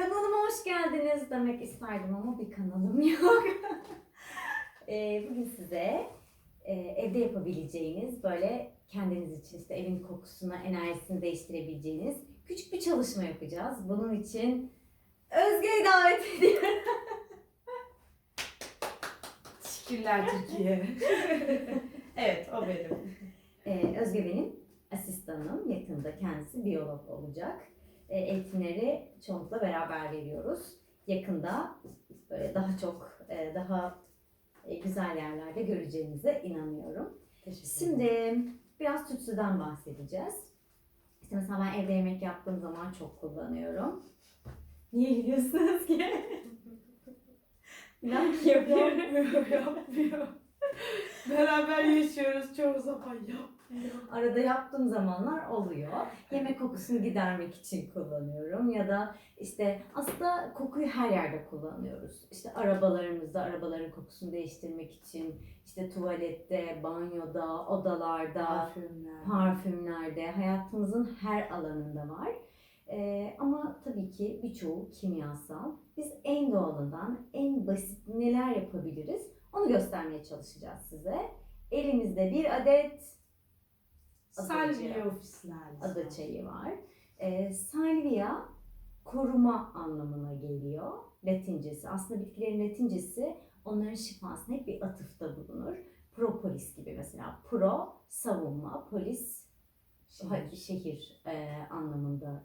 Kanalıma hoş geldiniz demek isterdim ama bir kanalım yok. Ee, bugün size e, evde yapabileceğiniz böyle kendiniz için işte evin kokusuna, enerjisini değiştirebileceğiniz küçük bir çalışma yapacağız. Bunun için Özge'yi davet ediyorum. Teşekkürler Türkiye. evet o benim. Ee, Özge benim asistanım. Yakında kendisi biyolog olacak. Ee, eğitimleri çoğunlukla beraber veriyoruz. Yakında böyle daha çok, e, daha e, güzel yerlerde göreceğinize inanıyorum. Şimdi biraz tütsüden bahsedeceğiz. İşte mesela ben evde yemek yaptığım zaman çok kullanıyorum. Niye gülüyorsunuz ki? İnan ki yapıyorum. Yapmıyor, yapmıyor. Beraber yaşıyoruz çoğu zaman yapmıyor. Arada yaptığım zamanlar oluyor. Yemek kokusunu gidermek için kullanıyorum ya da işte aslında kokuyu her yerde kullanıyoruz. İşte arabalarımızda arabaların kokusunu değiştirmek için işte tuvalette, banyoda, odalarda, Parfümler. parfümlerde, hayatımızın her alanında var. Ee, ama tabii ki birçoğu kimyasal. Biz en doğalından, en basit neler yapabiliriz onu göstermeye çalışacağız size. Elimizde bir adet Salvia ofisler. ada çayı var. Ee, salvia koruma anlamına geliyor. Latincesi. Aslında bitkilerin latincesi onların şifasına hep bir atıfta bulunur. Propolis gibi mesela. Pro savunma, polis şehir, şehir e, anlamında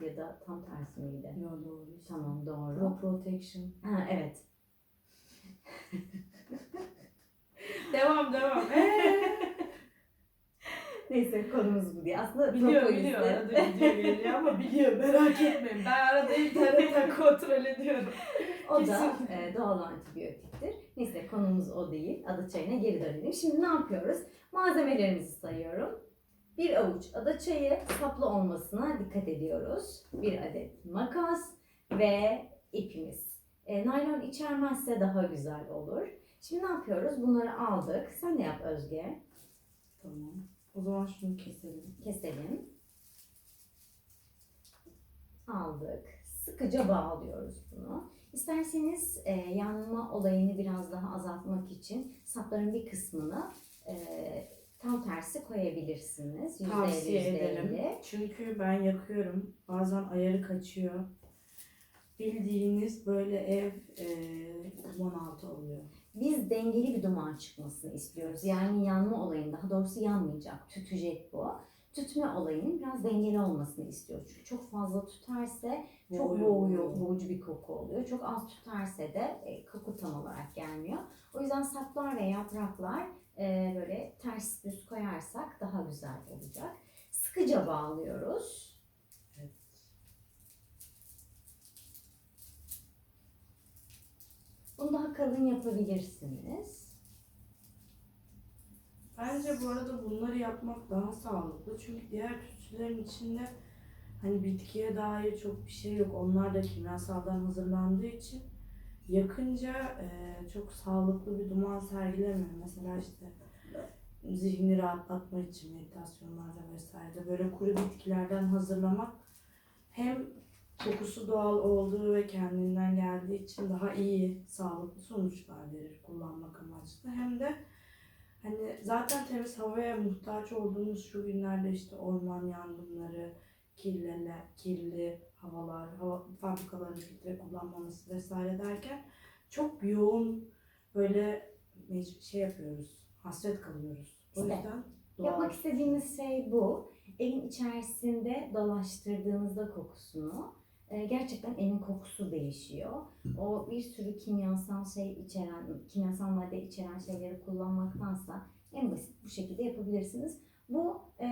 ya da tam tersi miydi? Yo, doğru. Tamam doğru. Pro protection. Ha, evet. Devam devam. Neyse konumuz bu diye. Aslında biliyor propolisle- biliyor. Arada video geliyor ama biliyor merak etmeyin. Ben arada internetten kontrol ediyorum. O da e, doğal antibiyotiktir. Neyse konumuz o değil. Ada çayına geri dönelim. Şimdi ne yapıyoruz? Malzemelerimizi sayıyorum. Bir avuç ada çayı saplı olmasına dikkat ediyoruz. Bir adet makas ve ipimiz. E, naylon içermezse daha güzel olur. Şimdi ne yapıyoruz? Bunları aldık. Sen de yap Özge. Tamam. O zaman şunu keselim. Keselim. Aldık. Sıkıca bağlıyoruz bunu. İsterseniz e, yanma olayını biraz daha azaltmak için sapların bir kısmını e, tam tersi koyabilirsiniz. Yüzde Tavsiye elli, yüzde ederim. elli. Çünkü ben yakıyorum. Bazen ayarı kaçıyor. Bildiğiniz böyle ev e, duman altı oluyor. Biz dengeli bir duman çıkmasını istiyoruz. Yani yanma olayının daha doğrusu yanmayacak. Tütecek bu. Tütme olayının biraz dengeli olmasını istiyoruz. Çünkü çok fazla tüterse çok boğuyor. boğucu bir koku oluyor. Çok az tüterse de e, koku tam olarak gelmiyor. O yüzden saplar ve yapraklar e, böyle ters düz koyarsak daha güzel olacak. Sıkıca bağlıyoruz. Evet. Bunu daha kalın yapabilirsiniz. Bence bu arada bunları yapmak daha sağlıklı. Çünkü diğer tütsülerin içinde hani bitkiye dair çok bir şey yok. Onlar da kimyasaldan hazırlandığı için yakınca e, çok sağlıklı bir duman sergilemiyor. Mesela işte zihni rahatlatma için meditasyonlarda vesaire böyle kuru bitkilerden hazırlamak hem kokusu doğal olduğu ve kendinden geldiği için daha iyi, sağlıklı sonuçlar verir kullanmak amaçlı. Hem de hani zaten temiz havaya muhtaç olduğumuz şu günlerde işte orman yangınları, kirli, kirli havalar, hava, fabrikaların filtre kullanmaması vesaire derken çok yoğun böyle şey yapıyoruz, hasret kalıyoruz. O İşte, yüzden doğal Yapmak istediğimiz şey bu. Evin içerisinde dolaştırdığınızda kokusunu gerçekten evin kokusu değişiyor. O bir sürü kimyasal şey içeren, kimyasal madde içeren şeyleri kullanmaktansa en basit bu şekilde yapabilirsiniz. Bu e,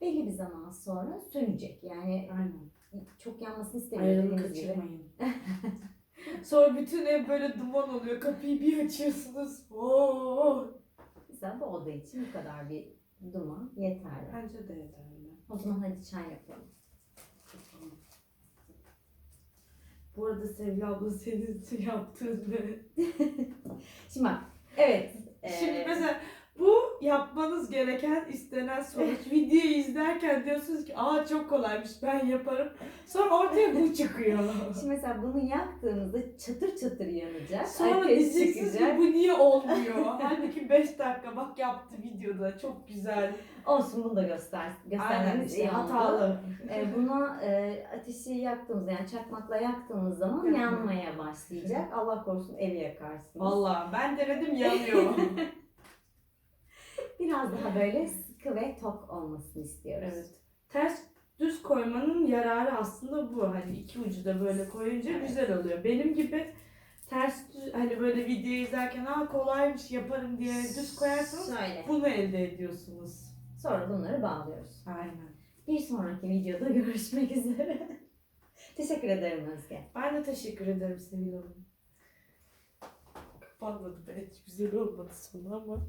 belli bir zaman sonra sönecek. Yani Aynen. çok yanmasını istemiyorum kaçırmayın. Sonra bütün ev böyle duman oluyor. Kapıyı bir açıyorsunuz. Oo. Mesela bu oda için bu kadar bir duman yeterli. Bence de yeterli. O zaman hadi çay yapalım. Bu arada Sevgi abla senin yaptığın ne? Şimdi bak, evet. Şimdi mesela bu yapmanız gereken istenen sonuç. Videoyu izlerken diyorsunuz ki aa çok kolaymış ben yaparım. Sonra ortaya bu çıkıyor. Şimdi mesela bunu yaktığımızda çatır çatır yanacak. Sonra ateş diyeceksiniz ki çıkacak. bu niye olmuyor? Halbuki 5 dakika bak yaptı videoda çok güzel. Olsun bunu da göster. Göstermemiz işte iyi hatalı. E, buna e, ateşi yaktığımız yani çakmakla yaktığımız zaman yanmaya başlayacak. Allah korusun evi yakarsınız. Valla ben denedim yanıyor. Biraz daha böyle sıkı ve tok olmasını istiyoruz. evet. Ters düz koymanın yararı aslında bu. Hani iki ucu da böyle koyunca Evet. güzel oluyor. Benim gibi ters düz hani böyle video izlerken aa kolaymış yaparım diye düz koyarsanız Şöyle. bunu elde ediyorsunuz. Sonra bunları bağlıyoruz. Aynen. Bir sonraki videoda görüşmek üzere. Teşekkür ederim Özge. Ben de teşekkür ederim Sevil Hanım. Kapanmadı belki güzel olmadı sonu ama.